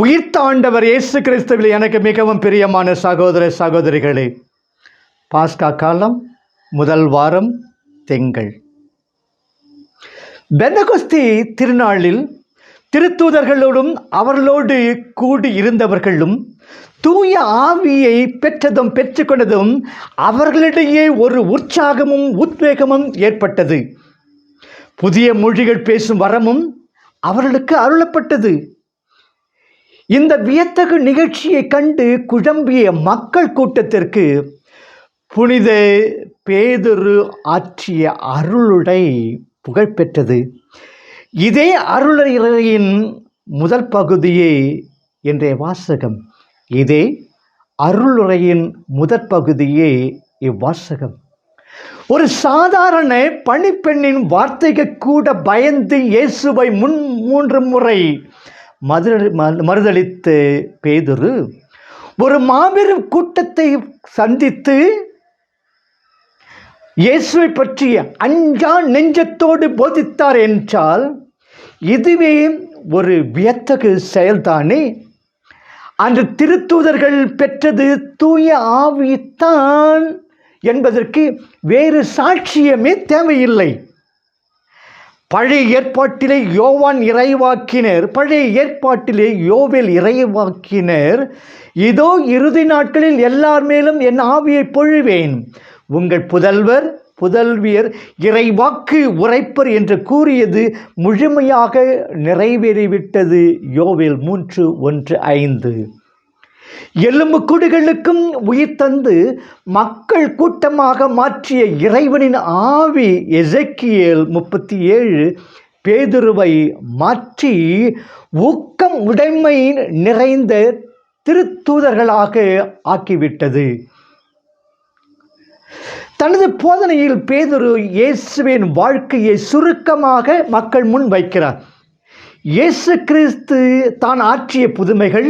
உயிர்த்தாண்டவர் இயேசு கிறிஸ்துவில் எனக்கு மிகவும் பிரியமான சகோதர சகோதரிகளே பாஸ்கா காலம் முதல் வாரம் திங்கள். பெந்தகுஸ்தி திருநாளில் திருத்தூதர்களோடும் அவர்களோடு கூடி இருந்தவர்களும் தூய ஆவியை பெற்றதும் பெற்றுக்கொண்டதும் அவர்களிடையே ஒரு உற்சாகமும் உத்வேகமும் ஏற்பட்டது. புதிய மொழிகள் பேசும் வரமும் அவர்களுக்கு அருளப்பட்டது. இந்த வியத்தகு நிகழ்ச்சியை கண்டு குழம்பிய மக்கள் கூட்டத்திற்கு புனித பேதுரு ஆற்றிய அருளுடை புகழ்பெற்றது இதே அருளையின் முதல் பகுதியே இன்றைய வாசகம். இதே அருளுரையின் முதற் பகுதியே இவ்வாசகம். ஒரு சாதாரண பணிப்பெண்ணின் வார்த்தைக்கு கூட பயந்து இயேசுவை முன் மூன்று முறை மதுர மறுதளித்த பேதுரு ஒரு மாபெரும் கூட்டத்தை சந்தித்து இயேசுவை பற்றிய அஞ்சா நெஞ்சத்தோடு போதித்தார் என்றால் இதுவே ஒரு வியத்தகு செயல்தானே? அன்று திருத்தூதர்கள் பெற்றது தூய ஆவித்தான் என்பதற்கு வேறு சாட்சியமே தேவையில்லை. பழைய ஏற்பாட்டிலே யோவான் இறைவாக்கினர் பழைய ஏற்பாட்டிலே யோவேல் இறைவாக்கினர் இதோ இறுதி நாட்களில் எல்லார் மேலும் என் ஆவியை பொழிவேன். உங்கள் புதல்வர் புதல்வியர் இறைவாக்கு உரைப்பர் என்று கூறியது முழுமையாக நிறைவேறிவிட்டது. யோவேல் மூன்று ஒன்று ஐந்து. எலும்பு குடிகளுக்கும் உயிர் தந்து மக்கள் கூட்டமாக மாற்றிய இறைவனின் ஆவி எசக்கியல் முப்பத்தி ஏழு பேதுருவை மாற்றி ஊக்கம் உடைமை நிறைந்த திருத்தூதர்களாக ஆக்கிவிட்டது. தனது போதனையில் பேதுரு இயேசுவின் வாழ்க்கையை சுருக்கமாக மக்கள் முன் வைக்கிறார். இயேசு கிறிஸ்து தான் ஆற்றிய புதுமைகள்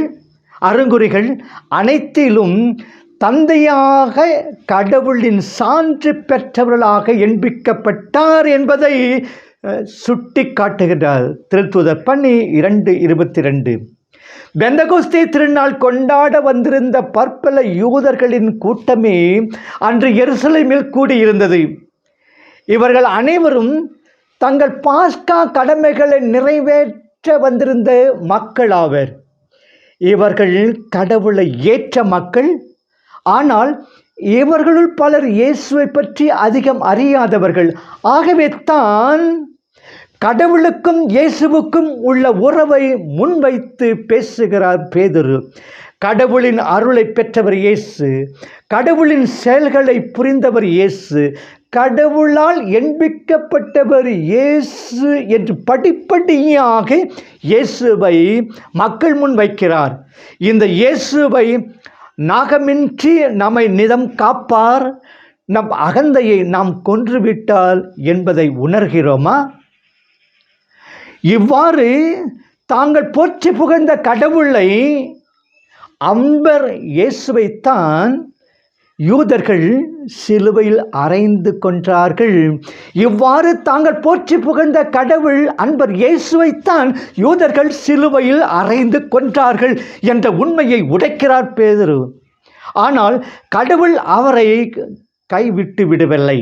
அருங்குறிகள் அனைத்திலும் தந்தையாக கடவுளின் சான்று பெற்றவர்களாக எண்பிக்கப்பட்டார் என்பதை சுட்டி காட்டுகிறார் திருத்துதர் பண்ணி இரண்டு இருபத்தி ரெண்டு பெந்தகோஸ்தே திருநாள் கொண்டாட வந்திருந்த பற்பல யூதர்களின் கூட்டமே அன்று எருசலேமில் கூடியிருந்தது. இவர்கள் அனைவரும் தங்கள் பாஸ்கா கடமைகளை நிறைவேற்ற வந்திருந்த மக்களாவர். இவர்கள் கடவுளை ஏற்ற மக்கள் ஆனால் இவர்களுள் பலர் இயேசுவை பற்றி அதிகம் அறியாதவர்கள். ஆகவே தான் கடவுளுக்கும் இயேசுவுக்கும் உள்ள உறவை முன்வைத்து பேசுகிறார் பேதுரு. கடவுளின் அருளை பெற்றவர் இயேசு கடவுளின் செயல்களை புரிந்தவர் இயேசு கடவுளால் எண்பிக்கப்பட்டவர் இயேசு என்று படிப்படியாக இயேசுவை மக்கள் முன் வைக்கிறார். இந்த இயேசுவை நாகமின்றி நம்மை நிதம் காப்பார் நம் அகந்தையை நாம் கொன்றுவிட்டால் என்பதை உணர்கிறோமா? இவ்வாறு தாங்கள் போற்றி புகழ்ந்த கடவுளை அம்பர் இயேசுவைத்தான் யூதர்கள் சிலுவையில் அறைந்து கொன்றார்கள். இவ்வாறு தாங்கள் போற்றி புகழ்ந்த கடவுள் அன்பர் இயேசுவைத்தான் யூதர்கள் சிலுவையில் அறைந்து கொன்றார்கள் என்ற உண்மையை உடைக்கிறார் பேதரு. ஆனால் கடவுள் அவரை கைவிட்டு விடவில்லை.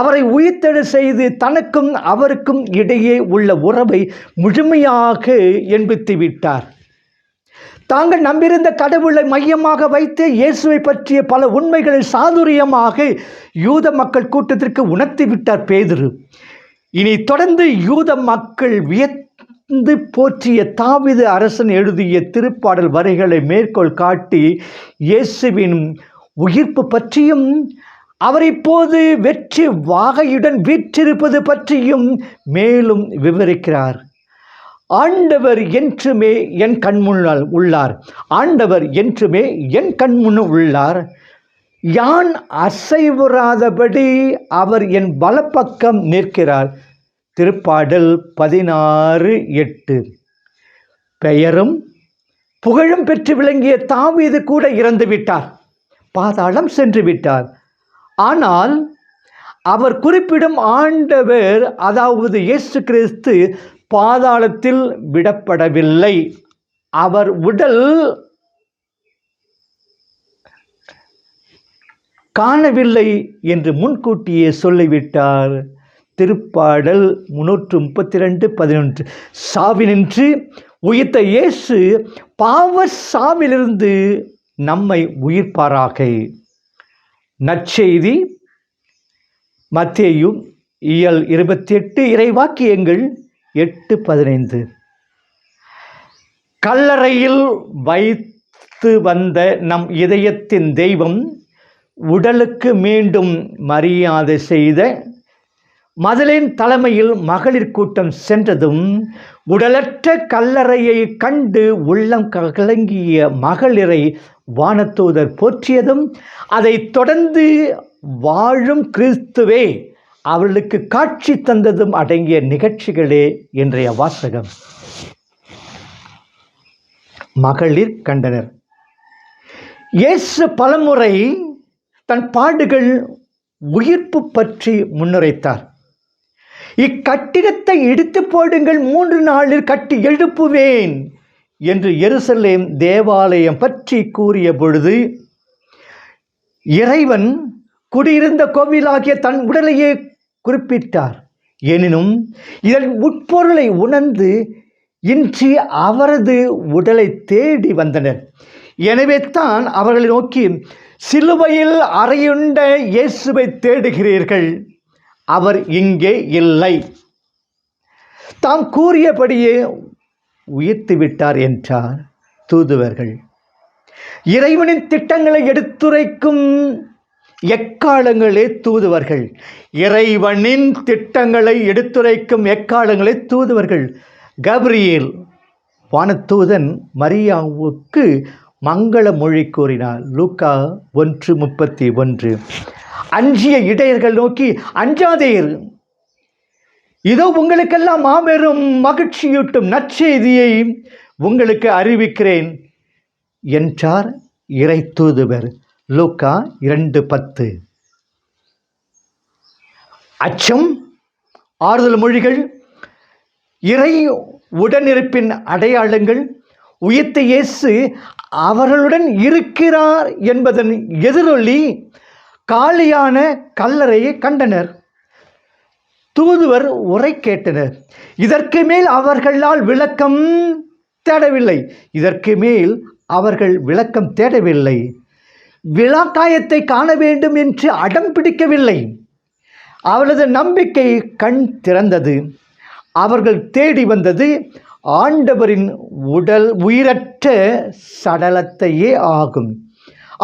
அவரை உயிர்த்தெழ செய்து தனக்கும் அவருக்கும் இடையே உள்ள உறவை முழுமையாக எண்பித்து விட்டார். தாங்கள் நம்பியிருந்த கடவுளை மையமாக வைத்து இயேசுவை பற்றிய பல உண்மைகளை சாதுரியமாக யூத மக்கள் கூட்டத்திற்கு உணர்த்தி விட்டார் பேதுரு. இனி தொடர்ந்து யூத மக்கள் வியந்து போற்றிய தாவித அரசன் எழுதிய திருப்பாடல் வரிகளை மேற்கோள் காட்டி இயேசுவின் உயிர்ப்பு பற்றியும் அவர் இப்போது வெற்றி வாகையுடன் வீற்றிருப்பது பற்றியும் மேலும் விவரிக்கிறார். ஆண்டவர் என்றுமே என் கண்முன்னால் உள்ளார். ஆண்டவர் என்றுமே என் கண்முன்னு உள்ளார். யான் அசைவுறாதபடி அவர் என் பலப்பக்கம் நிற்கிறார். திருப்பாடல் பதினாறு எட்டு. பெயரும் புகழும் பெற்று விளங்கிய தாவீது கூட இறந்து விட்டார். பாதாளம் சென்று விட்டார். ஆனால் அவர் குறிப்பிடும் ஆண்டவர் அதாவது இயேசு கிறிஸ்து பாதாளத்தில் விடப்படவில்லை. அவர் உடல் காணவில்லை என்று முன்கூட்டியே சொல்லிவிட்டார். திருப்பாடல் முன்னூற்று முப்பத்தி ரெண்டு பதினொன்று. சாவினின்று உயிர்த்த இயேசு பாவ சாவிலிருந்து நம்மை உயிர்ப்பாராக. நற்செய்தி மத்தேயும் இயல் இருபத்தி எட்டு இறைவாக்கியங்கள் எட்டு பதினைந்து. கல்லறையில் வைத்து வந்த நம் இதயத்தின் தெய்வம் உடலுக்கு மீண்டும் மரியாதை செய்த மதலின் தலைமையில் மகளிர் கூட்டம் சென்றதும் உடலற்ற கல்லறையை கண்டு உள்ளம் கலங்கிய மகளிரை வானத்தூதர் போற்றியதும் அதைத் தொடர்ந்து வாழும் கிறிஸ்துவே! அவர்களுக்கு காட்சி தந்ததும் அடங்கிய நிகழ்ச்சிகளே இன்றைய வாசகம். மகளிர் கண்டனர். இயேசு பலமுறை தன் பாடுகள் உயிர்ப்பு பற்றி முன்னுரைத்தார். இக்கட்டிடத்தை இடித்து போடுங்கள் மூன்று நாளில் கட்டி எழுப்புவேன் என்று எருசலேம் தேவாலயம் பற்றி கூறிய பொழுது இறைவன் குடியிருந்த கோவிலாகிய தன் உடலையே குறிப்பிட்டார். எனினும் இதன் உட்பொருளை உணர்ந்து இன்றி அவரது உடலை தேடி வந்தனர். எனவே தான் அவர்களை நோக்கி சிலுவையில் அறையுண்ட இயேசுவை தேடுகிறீர்கள். அவர் இங்கே இல்லை. தாம் கூறியபடியே உயிர்த்து விட்டார் என்றார் தூதுவர்கள். இறைவனின் திட்டங்களை எடுத்துரைக்கும் எக்காலங்களே தூதுவர்கள்? இறைவனின் திட்டங்களை எடுத்துரைக்கும் எக்காலங்களே தூதுவர்கள்? கப்ரியேல் வானத்தூதன் மரியாவுக்கு மங்கள மொழி கூறினார். லூக்கா ஒன்று முப்பத்தி ஒன்று. அஞ்சிய இடையர்கள் நோக்கி அஞ்சாதேர்! இதோ உங்களுக்கெல்லாம் மாபெரும் மகிழ்ச்சியூட்டும் நற்செய்தியை உங்களுக்கு அறிவிக்கிறேன் என்றார் இறை தூதுவர் லூக்கா இரண்டு பத்து. அச்சம் ஆறுதல் மொழிகள் இறை உடனிருப்பின் அடையாளங்கள் உயிர்த்த இயேசு அவர்களுடன் இருக்கிறார் என்பதன் எதிரொலி காலியான கல்லறையை கண்டனர். தூதுவர் உரை கேட்டனர் இதற்கு மேல் அவர்களால் விளக்கம் தேடவில்லை. இதற்கு மேல் அவர்கள் விளக்கம் தேடவில்லை. விழாக்காயத்தை காண வேண்டும் என்று அடம் பிடிக்கவில்லை. அவளது நம்பிக்கை கண் திறந்தது. அவர்கள் தேடி வந்தது ஆண்டவரின் உடல் உயிரற்ற சடலத்தையே ஆகும்.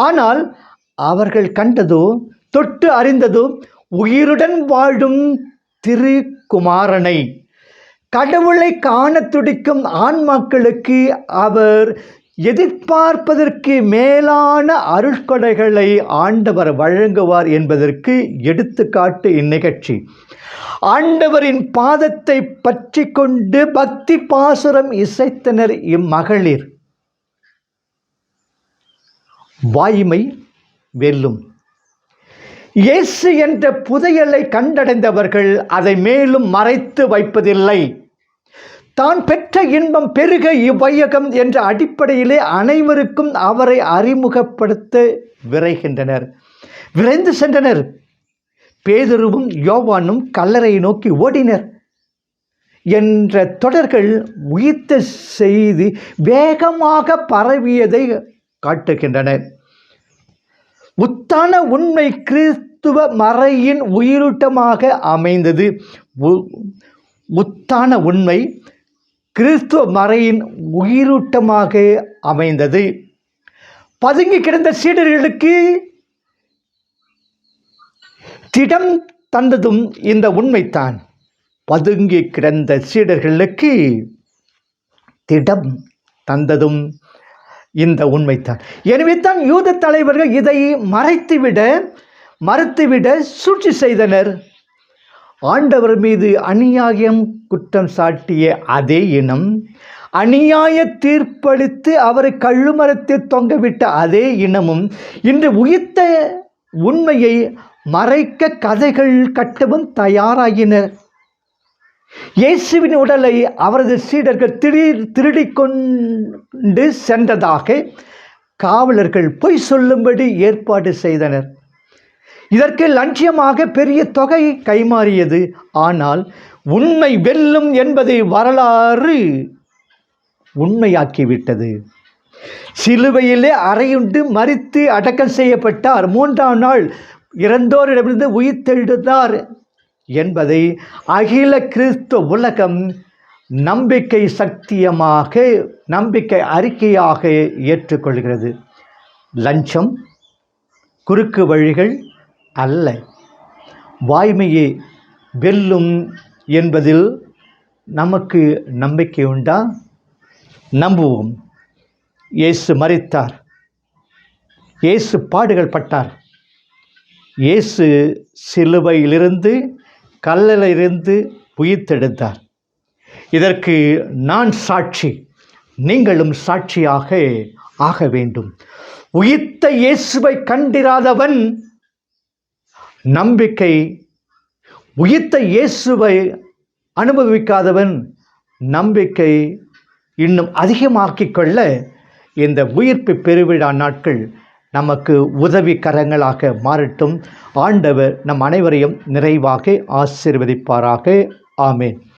ஆனால் அவர்கள் கண்டதோ தொட்டு அறிந்ததோ உயிருடன் வாழும் திருக்குமாரனை. கடவுளை காண துடிக்கும் ஆன்மாக்களுக்கு அவர் எதிர்பார்ப்பதற்கு மேலான அருட்கொடைகளை ஆண்டவர் வழங்குவார் என்பதற்கு எடுத்துக்காட்டு இந்நிகழ்ச்சி. ஆண்டவரின் பாதத்தை பற்றி கொண்டு பக்தி பாசுரம் இசைத்தனர் இம்மகளிர். வாய்மை வெல்லும். இயேசு என்ற புதையலை கண்டடைந்தவர்கள் அதை மேலும் மறைத்து வைப்பதில்லை. தான் பெற்ற இன்பம் பெருக இவ்வையகம் என்ற அடிப்படையிலே அனைவருக்கும் அவரை அறிமுகப்படுத்த விரைகின்றனர். விரைந்து சென்றனர். பேதுருவும் யோவானும் கல்லறையை நோக்கி ஓடினர். என்ற தொடர்கள் உயிர்த்த செய்தி வேகமாக பரவியதை காட்டுகின்றன. உத்தான உண்மை கிறிஸ்துவ மறையின் உயிரூட்டமாக அமைந்தது. உத்தான உண்மை கிறிஸ்துவ மறையின் உயிரூட்டமாக அமைந்தது. பதுங்கி கிடந்த சீடர்களுக்கு திடம் தந்ததும் இந்த உண்மைத்தான் பதுங்கி கிடந்த சீடர்களுக்கு திடம் தந்ததும் இந்த உண்மைத்தான் எனவே தான் யூத தலைவர்கள் இதை மறைத்துவிட மறுத்துவிட சூழ்ச்சி செய்தனர். ஆண்டவர் மீது அநியாயம் குற்றம் சாட்டிய அதே இனம் அநியாய தீர்ப்பளித்து அவரை கழுமரத்தில் தொங்கவிட்ட அதே இனமும் இன்று உயிர்த்த உண்மையை மறைக்க கதைகள் கட்டவும் தயாராகினர் இயேசுவின் உடலை அவரது சீடர்கள் திடீர் திருடி கொண்டு சென்றதாக காவலர்கள் பொய் சொல்லும்படி ஏற்பாடு செய்தனர். இதற்கு லட்சியமாக பெரிய தொகை கைமாறியது. ஆனால் உண்மை வெல்லும் என்பதை வரலாறு உண்மையாக்கிவிட்டது. சிலுவையிலே அறையுண்டு மறித்து அடக்கம் செய்யப்பட்டார். மூன்றாம் நாள் இறந்தோரிடமிருந்து உயிர்த்தெழுந்தார் என்பதை அகில கிறிஸ்துவ உலகம் நம்பிக்கை சக்தியமாக நம்பிக்கை அறிக்கையாக ஏற்றுக்கொள்கிறது. லஞ்சம் குறுக்கு வழிகள் அல்ல. வாய்மையே வெல்லும் என்பதில் நமக்கு நம்பிக்கை உண்டா? நம்புவோம். இயேசு மறித்தார் இயேசு பாடுகள் பட்டார். இயேசு சிலுவையிலிருந்து கல்லலிருந்து உயிர்த்தெடுத்தார் இதற்கு நான் சாட்சி நீங்களும் சாட்சியாக ஆக வேண்டும். உயிர்த்த இயேசுவை கண்டிராதவன் நம்பிக்கை உயிர்த்த இயேசுவை அனுபவிக்காதவன் நம்பிக்கை இன்னும் அதிகமாக்கிக் கொள்ள இந்த உயிர்ப்பு பெருவிழா நாட்கள் நமக்கு உதவி கரங்களாக மாறட்டும். ஆண்டவர் நம் அனைவரையும் நிறைவாக ஆசீர்வதிப்பாராக. ஆமேன்.